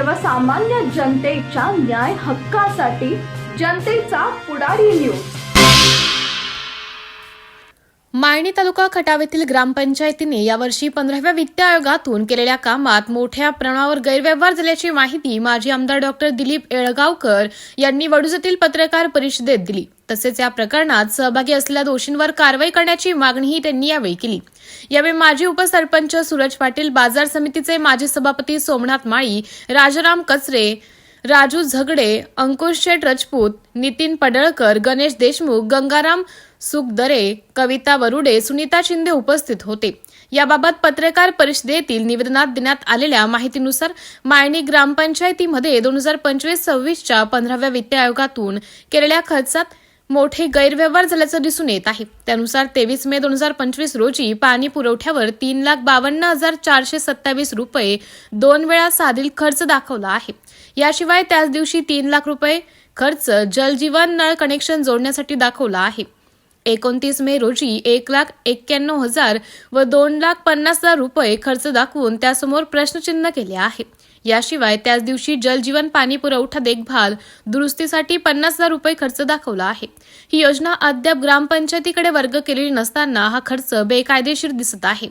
सर्वसामान्य जनतेच्या न्याय हक्कासाठी जनतेचा पुढारी न्यूज मायणी तालुका खटाव येथील ग्रामपंचायतीने यावर्षी पंधराव्या वित्त आयोगातून केलेल्या कामात मोठ्या प्रमाणावर गैरव्यवहार झाल्याची माहिती माजी आमदार डॉक्टर दिलीप येळगावकर यांनी वडूज पत्रकार परिषदेत दिली. तसेच या प्रकरणात सहभागी असलेल्या दोषींवर कारवाई करण्याची मागणीही त्यांनी यावेळी केली. यावेळी माजी उपसरपंच सूरज पाटील बाजार समितीचे माजी सभापती सोमनाथ माळी राजाराम कचरे राजू झगडे अंकुश शेठ राजपूत नितीन पडळकर गणेश देशमुख गंगाराम सुख दरे कविता वरुडे सुनीता शिंदे उपस्थित होते. याबाबत पत्रकार परिषदेतील निवेदनात देण्यात आलेल्या माहितीनुसार मायणी ग्रामपंचायतीमध्ये दोन हजार पंचवीस सव्वीसच्या पंधराव्या वित्त आयोगातून केलेल्या खर्चात मोठे गैरव्यवहार झाल्याचं दिसून येत आहे. त्यानुसार तेवीस मे दोन हजार पंचवीस रोजी पाणी पुरवठ्यावर तीन लाख बावन्न हजार चारशे सत्तावीस रुपये दोन वेळा साधील खर्च दाखवला आहे. याशिवाय त्याच दिवशी तीन लाख रुपये खर्च जलजीवन नळ कनेक्शन जोडण्यासाठी दाखवला आहे. एकोणतीस मे रोजी एक लाख एक्क्याण्णव हजार व दोन लाख पन्नास हजार रुपये खर्च दाखवून त्यासमोर प्रश्नचिन्ह केले आहे. याशिवाय त्याच दिवशी जलजीवन पाणी पुरवठा देखभाल दुरुस्तीसाठी पन्नास हजार रुपये खर्च दाखवला आहे. ही योजना अद्याप ग्रामपंचायतीकडे वर्ग केलेली नसताना हा खर्च बेकायदेशीर दिसत आहे.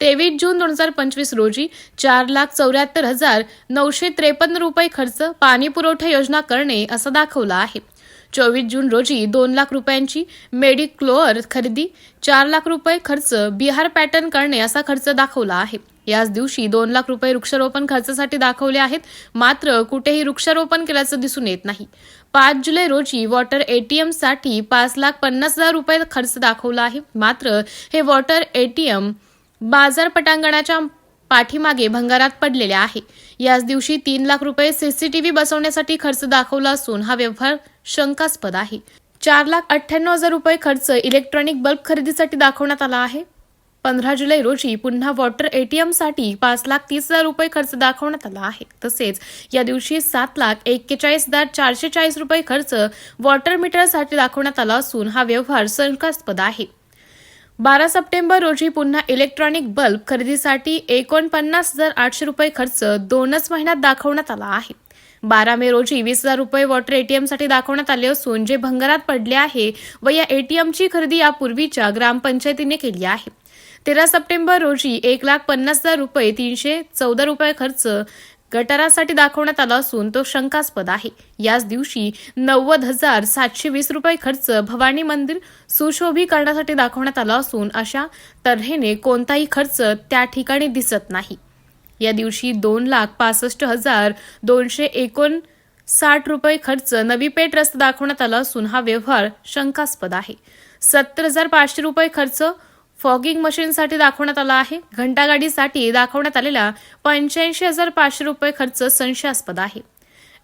तेवीस जून दोन हजार पंचवीस रोजी चार लाख चौऱ्याहत्तर हजार नऊशे त्रेपन्न रुपये खर्च पाणी पुरवठा योजना करणे असा दाखवला आहे. चोवीस जून रोजी दोन लाख रुपयांची मेडिक्लोअर खरेदी चार लाख रुपये खर्च बिहार पॅटर्न करणे असा खर्च दाखवला आहे. याच दिवशी दोन लाख रुपये वृक्षारोपण खर्चासाठी दाखवले आहेत मात्र कुठेही वृक्षारोपण केल्याचं दिसून येत नाही. पाच जुलै रोजी वॉटर एटीएमसाठी पाच लाख पन्नास हजार रुपये खर्च दाखवला आहे मात्र हे वॉटर एटीएम बाजार पटांगणाच्या पाठीमागे भंगारात पडलेले आहे. याच दिवशी तीन लाख रुपये सीसीटीव्ही बसवण्यासाठी खर्च दाखवला असून हा व्यवहार शंकास्पद आहे. चार लाख अठ्ठ्याण्णव हजार रुपये खर्च इलेक्ट्रॉनिक बल्ब खरेदीसाठी दाखवण्यात आला आहे. पंधरा जुलै रोजी पुन्हा वॉटर एटीएमसाठी पाच लाख तीस हजार रुपये खर्च दाखवण्यात आला आहे. तसेच या दिवशी सात लाख एक्केचाळीस हजार चारशे चाळीस रुपये खर्च वॉटर मीटरसाठी दाखवण्यात आला असून हा व्यवहार शंकास्पद आहे. बारा सप्टेंबर रोजी पुन्हा इलेक्ट्रॉनिक बल्ब खरेदीसाठी एकोणपन्नास हजार आठशे रुपये खर्च दोनच महिन्यात दाखवण्यात आला आहे. बारा मे रोजी वीस हजार रुपये वॉटर एटीएमसाठी दाखवण्यात आले असून जे भंगारात पडले आहे व या एटीएमची खरेदी यापूर्वीच्या ग्रामपंचायतीने केली आहे. तेरा सप्टेंबर रोजी एक लाख पन्नास हजार रुपये तीनशे चौदा रुपये खर्च गटारासाठी दाखवण्यात आला असून तो शंकास्पद आहे. याच दिवशी नव्वद हजार सातशे वीस रुपये खर्च भवानी मंदिर सुशोभीकरणासाठी दाखवण्यात आला असून अशा तऱ्हेने कोणताही खर्च त्या ठिकाणी दिसत नाही. या दिवशी दोन लाख पासष्ट हजार दोनशे एकोण साठ रुपये खर्च नवी पेठ रस्ता दाखवण्यात आला असून हा व्यवहार शंकास्पद आहे. सत्तर हजार पाचशे रुपये खर्च फॉगिंग मशीनसाठी दाखवण्यात आला आहे. घंटागाडीसाठी दाखवण्यात आलेला पंच्याऐंशी हजार पाचशे रुपये खर्च संशयास्पद आहे.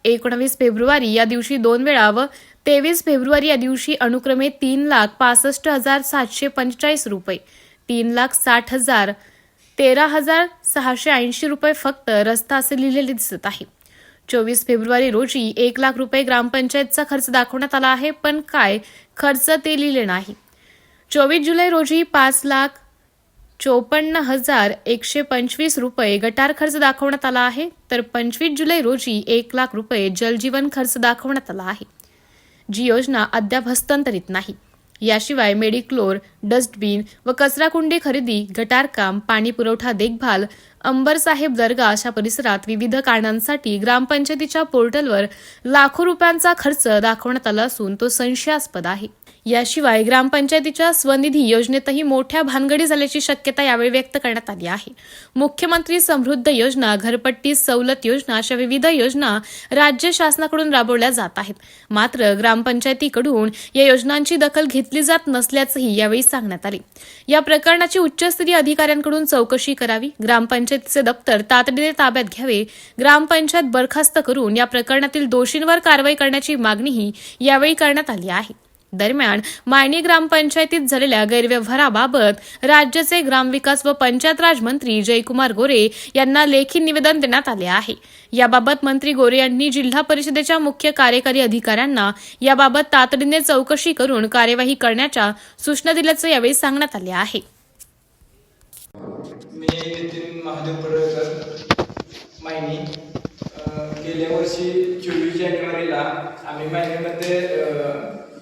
एकोणवीस फेब्रुवारी या दिवशी दोन वेळा व तेवीस फेब्रुवारी या दिवशी अनुक्रमे तीन लाख पासष्ट हजार सातशे पंचेचाळीस रुपये तीन लाख साठ हजार तेरा हजार सहाशे ऐंशी रुपये फक्त रस्ता असे लिहिलेले दिसत आहे. चोवीस फेब्रुवारी रोजी एक लाख रुपये ग्रामपंचायतचा खर्च दाखवण्यात आला आहे पण काय खर्च ते लिहिले नाही. चोवीस जुलै रोजी पाच लाख चोपन्न हजार एकशे पंचवीस रुपये गटार खर्च दाखवण्यात आला आहे. तर पंचवीस जुलै रोजी एक लाख रुपये जलजीवन खर्च दाखवण्यात आला आहे. जी योजना अद्याप हस्तांतरित नाही. याशिवाय मेडिक्लोर डस्टबिन व कचराकुंडी खरेदी गटारकाम पाणी पुरवठा देखभाल अंबरसाहेब दर्गा अशा परिसरात विविध कारणांसाठी ग्रामपंचायतीच्या पोर्टलवर लाखो रुपयांचा खर्च दाखवण्यात आला असून तो संशयास्पद आहे. याशिवाय ग्रामपंचायतीच्या स्वनिधी योजनेतही मोठ्या भानगडी झाल्याची शक्यता यावेळी व्यक्त करण्यात आली आहे. मुख्यमंत्री समृद्ध योजना घरपट्टी सवलत योजना अशा विविध योजना राज्य शासनाकडून राबवल्या जात आहेत. मात्र ग्रामपंचायतीकडून या योजनांची दखल घेतली जात नसल्याचंही यावेळी सांगण्यात आले. या प्रकरणाची उच्चस्तरीय अधिकाऱ्यांकडून चौकशी करावी ग्रामपंचायतीचे दप्तर तातडीने ताब्यात घ्यावे ग्रामपंचायत बरखास्त करून या प्रकरणातील दोषींवर कारवाई करण्याची मागणीही यावेळी करण्यात आली आहे. दरम्यान मायणी ग्रामपंचायतीत झालेल्या गैरव्यवहाराबाबत राज्याचे ग्रामविकास व पंचायत राज मंत्री जयकुमार गोरे यांना लेखी निवेदन देण्यात आले आहे. याबाबत मंत्री गोरे यांनी जिल्हा परिषदेच्या मुख्य कार्यकारी अधिकाऱ्यांना याबाबत तातडीने चौकशी करून कार्यवाही करण्याच्या सूचना दिल्याचं यावेळी सांगण्यात आले आहे. मी नितीन महादेव पडळकर मायनी गेल्या वर्षी चोवीस जानेवारीला आम्ही मायनीमध्ये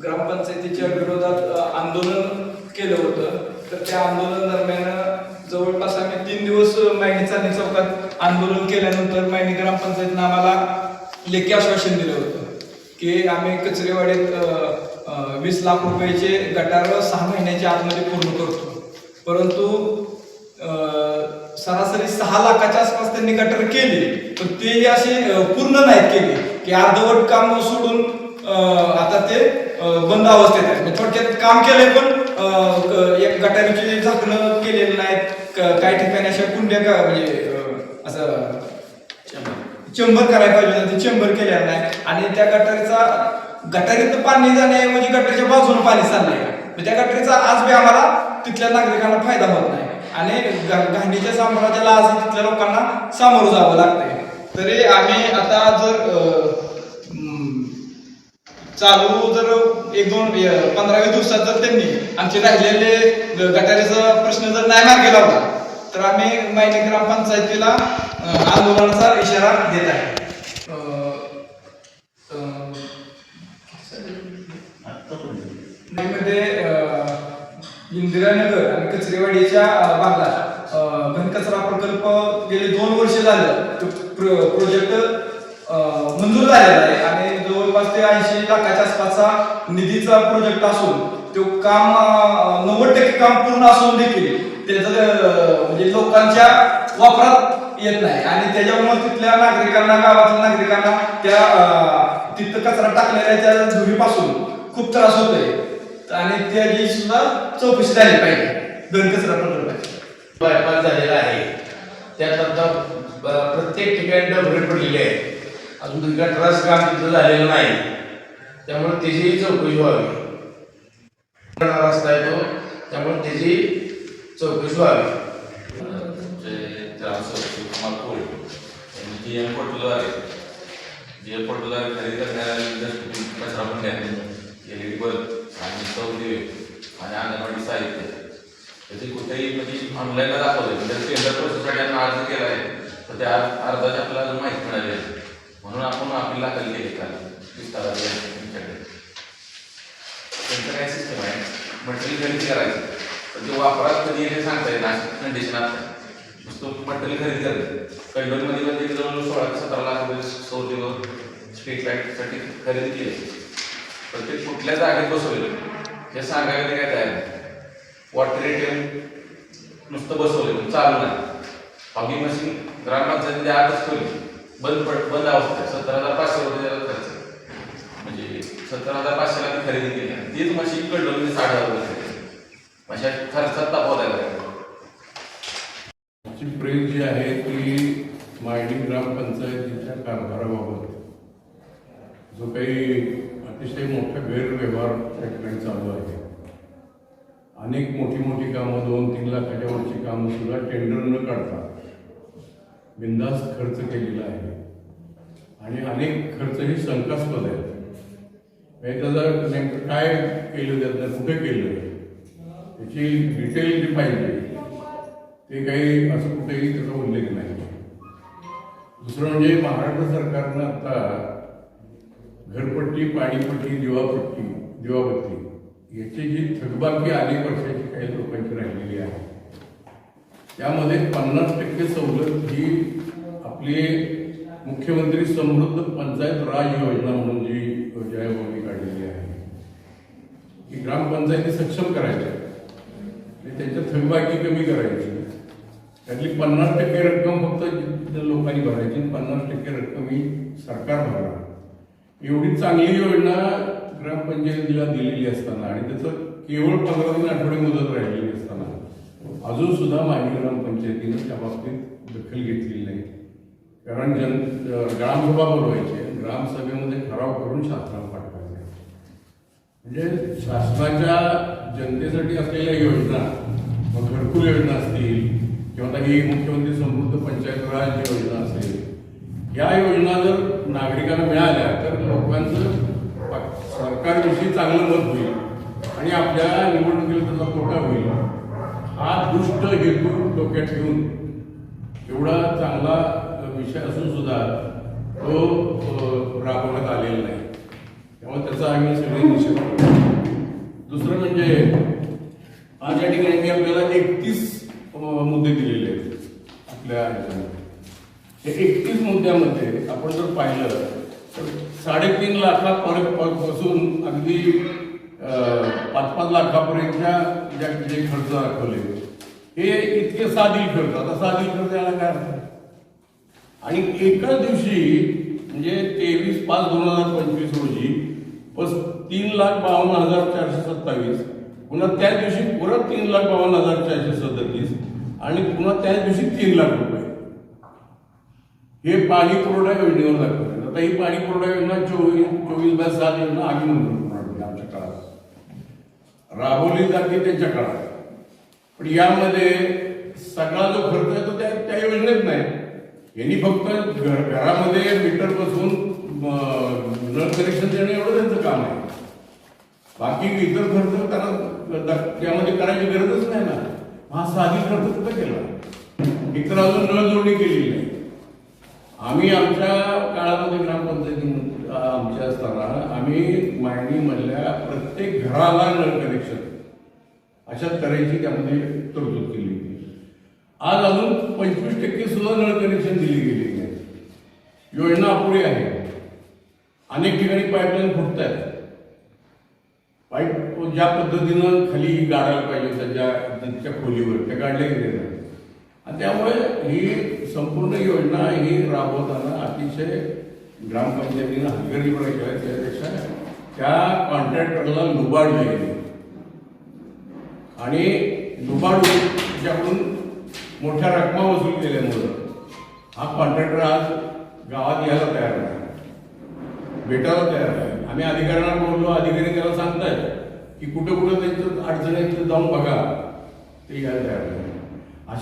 ग्रामपंचायतीच्या विरोधात आंदोलन केलं होतं. तर त्या आंदोलन दरम्यान जवळपास आम्ही तीन दिवस मायनी चांदी चौकात आंदोलन केल्यानंतर मायनी ग्रामपंचायतीनं आम्हाला लेखी आश्वासन दिलं होतं की आम्ही कचरेवाडीत वीस लाख रुपयाचे गटार सहा महिन्याच्या आतमध्ये पूर्ण करतो. परंतु सरासरी सहा लाखाच्या आसपास त्यांनी गटर केले. पण ते असे पूर्ण नाहीत केले. की अर्धवट काम सोडून आता ते बंद अवस्थेत आहे म्हणजे थोडक्यात काम केलंय पण एक गटारीचे झाकणं केलेले नाहीत. काही ठिकाणी अशा कुंड्या का म्हणजे असं चेंबर. करायला पाहिजे ते चेंबर केलेलं नाही. आणि त्या गटारीचा गटारीत पाणी जाण्याऐवजी गटारीच्या बाजूने पाणी चाललंय. त्या गटारीचा आज बी आम्हाला तिथल्या नागरिकांना फायदा होत नाही. आणि ग- घाणीच्या साम्राज्याला आज तिथल्या लोकांना सामोरं जावं लागतंय. तरी आम्ही आता जर चालू जर एक दोन पंधरावी दिवसात जर त्यांनी आमचे राहिलेले गटारीचा प्रश्न जर नाही मार्गी लावला तर आम्ही मायनी ग्रामपंचायतीला आंदोलनाचा इशारा देत आहे. आणि भागात घनकचरा प्रकल्प गेले दोन वर्ष झालं. प्रोजेक्ट मंजूर झालेला आहे. आणि जवळपास ते ऐंशी लाखाच्या आसपासचा निधीचा प्रोजेक्ट असून तो काम नव्वद टक्के काम पूर्ण असून देखील त्याचं म्हणजे लोकांच्या वापरात येत नाही. आणि त्याच्यामुळे तिथल्या नागरिकांना गावातल्या नागरिकांना त्या तिथं कचरा टाकलेल्या त्या धुळीपासून खूप त्रास होतोय. आणि त्याची सुद्धा चौकशी झाली पाहिजे. घन कचरा प्रकल्पाची बायपास झालेला आहे. त्यात आता प्रत्येक ठिकाणी डबरे पडलेले आहेत. अजून गटरास काम तिथं झालेलं नाही. त्यामुळे त्याचीही चौकशी व्हावी. रस्ता आहे तो त्यामुळे त्याची चौकशी व्हावी. जी एम पोर्टलद्वारे जी एम पोर्टलद्वारे खरेदी करणाऱ्या कचरा पण एल ई डी बल्ब आणि सौदिवे आणि अंगणवाडी साहित्य. त्याची कुठेही म्हणजे ऑनलाईनला दाखवले. म्हणजे टेंडर प्रोसेससाठी आपण अर्ज केला आहे तर त्या अर्जाची आपल्याला अजून माहिती मिळाली आहे. म्हणून आपण आपली दाखल केली काल. विस्ताराची तुमच्याकडे. त्यांचं काय सिस्टम आहे? मटेरियल खरेदी करायचं. तर ते वापरात कधी येते सांगता येईल अशी कंडिशन आता. नुसतं मटेरियल खरेदी करायचं कंडोलमध्ये म्हणजे जवळ सोळा ते सतरा लाख रुपये सौर स्ट्रीट लाईटसाठी खरेदी केली. तर ते कुठल्या जागेत बसवलं हे सांगायला काय तयार वॉटर एटीएम नुसतं बसवलं म्हणजे चालू नाही. हॉबी मशीन ग्रामपंचायतीच्या आतच ठेवली. बंद पड बंद अवस्था सत्तर हजार पाचशे रुपये त्याला खर्च. म्हणजे सत्तर हजार पाचशेला ती खरेदी केली. आणि तीच मशीन कडलं म्हणजे साठ हजार रुपये अशा खर्चात तापवायला आहे आमची प्रेस जी आहे ती मायडी ग्रामपंचायतीच्या कारभाराबाबत. जो काही अतिशय मोठा गैरव्यवहार त्या ठिकाणी चालू आहे. अनेक मोठी मोठी कामं दोन तीन लाखाच्या वरची कामं सुद्धा टेंडर न काढता बिंदास खर्च केलेला आहे. आणि अनेक खर्च हे शंकास्पद आहेत. म्हणजे त्याचं नेमकं काय केलं त्यातनं कुठे केलं? त्याची डिटेल जी पाहिजे ते काही असं कुठेही त्याचा उल्लेख नाही. दुसरं म्हणजे महाराष्ट्र सरकारनं आता घरपट्टी पाणीपट्टी दिवापट्टी दिवाबत्ती याची जी थकबाकी अनेक वर्षाची काही लोकांची राहिलेली आहे. त्यामध्ये पन्नास टक्के सवलत ही आपली मुख्यमंत्री समृद्ध पंचायत राज योजना म्हणून जी जयभूमी काढलेली आहे. ही ग्रामपंचायती सक्षम करायच्या आणि त्यांच्या थकबाकी कमी करायची. त्यातली पन्नास टक्के रक्कम फक्त लोकांनी भरायची पन्नास टक्के रक्कम ही सरकार भरणार. एवढी चांगली योजना ग्रामपंचायतीला दिलेली असताना आणि त्याचं केवळ पंधरा तीन आठवडे मुदत राहिलेली असताना अजून सुद्धा माजी ग्रामपंचायतीनं त्या बाबतीत दखल घेतलेली नाही. कारण जन ग्रामसभा बोलवायची ग्रामसभेमध्ये ठराव करून शासनाला पाठवायचे. म्हणजे शासनाच्या जनतेसाठी असलेल्या योजना मग घरकुल योजना असतील किंवा आता ही मुख्यमंत्री समृद्ध पंचायत राज योजना असेल या योजना जर नागरिकांना मिळाल्या तर लोकांचं सरकारविषयी चांगलं मत होईल आणि आपल्या निवडणुकीला त्याचा तोटा होईल. हा दुष्ट हेतू डोक्यात ठेवून एवढा चांगला विषय असून सुद्धा तो राबवण्यात आलेला नाही. त्यामुळे त्याचा आम्ही सगळे निषेध करतो दुसरं म्हणजे आज या ठिकाणी मी आपल्याला एकतीस मुद्दे दिलेले आहेत आपल्या ह्याच्यामध्ये एकतीस मुद्द्यामध्ये आपण जर पाहिलं साडेतीन लाखापासून अगदी पाच पाच लाखापर्यंतच्या ज्या जे खर्च दाखवले हे इतके साधील खर्च. आता साधील खर्च याला काय अर्थ? आणि एकाच दिवशी म्हणजे तेवीस पाच दोन हजार पंचवीस रोजी पस तीन लाख बावन्न हजार चारशे सत्तावीस पुन्हा त्या दिवशी परत तीन लाख बावन्न हजार चारशे सदतीस आणि पुन्हा त्याच दिवशी तीन लाख रुपये. हे पाणी पुरवठा योजनेवर दाखवतात आता ही पाणी पुरवठा योजना चोवीस चोवीस बाय सात योजना आम्ही मंजूर करणार आमच्या काळात. राबवली जाते त्यांच्या काळात. पण यामध्ये सगळा जो खर्च आहे तो त्या त्या योजनेत नाही. यांनी फक्त घर घरामध्ये मीटर बसून नळ कनेक्शन देणं एवढं त्यांचं काम आहे. बाकी इतर खर्च त्यांना त्यामध्ये करायची गरजच नाही ना. हा साधी खर्च कुठं केला? इतर अजून नळ जोडणी केलेली नाही. आम्ही आमच्या काळामध्ये ग्रामपंचायती आमच्या असताना आम्ही मायनीमधल्या प्रत्येक घराला नळ कनेक्शन अशा तऱ्हेची त्यामध्ये तरतूद केली होती. आज अजून पंचवीस टक्के सुद्धा नळ कनेक्शन दिली गेली नाही. योजना अपुरी आहे. अनेक ठिकाणी पाईपलाईन फुटत आहेत पाईप ज्या पद्धतीनं खाली गाडायला पाहिजे होत्या ज्या त्यांच्या खोलीवर त्या गाडल्या गेले नाही आणि त्यामुळे ही संपूर्ण योजना ही राबवताना अतिशय ग्रामपंचायतीनं हलगर्जीपणा केला. त्यापेक्षा त्या कॉन्ट्रॅक्टरला लुबाडलं गेली आणि लुबाडून त्याच्याकडून मोठ्या रकमा वसूल केल्यामुळं हा कॉन्ट्रॅक्टर आज गावात यायला तयार नाही. भेटायला तयार आहे आम्ही अधिकाऱ्यांना बोललो अधिकारी त्याला सांगतायत की कुठं कुठं त्यांचं अडचण आहे तिथं जाऊन बघा. ते यायला तयार नाही.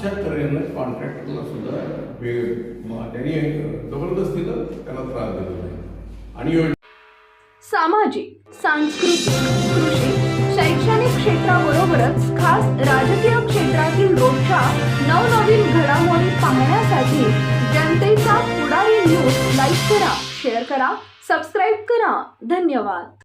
अशा तऱ्हेनं कॉन्ट्रॅक्टरला सुद्धा वेळ त्यांनी जबरदस्तीनं त्याला त्रास दिला नाही. आणि सामाजिक सांस्कृतिक कृषी शैक्षणिक क्षेत्राबरोबरच खास राजकीय क्षेत्रातील रोजच्या नवनवीन घडामोडी पाहण्यासाठी जनतेचा पुढारी न्यूज लाईक करा शेअर करा सबस्क्राईब करा. धन्यवाद.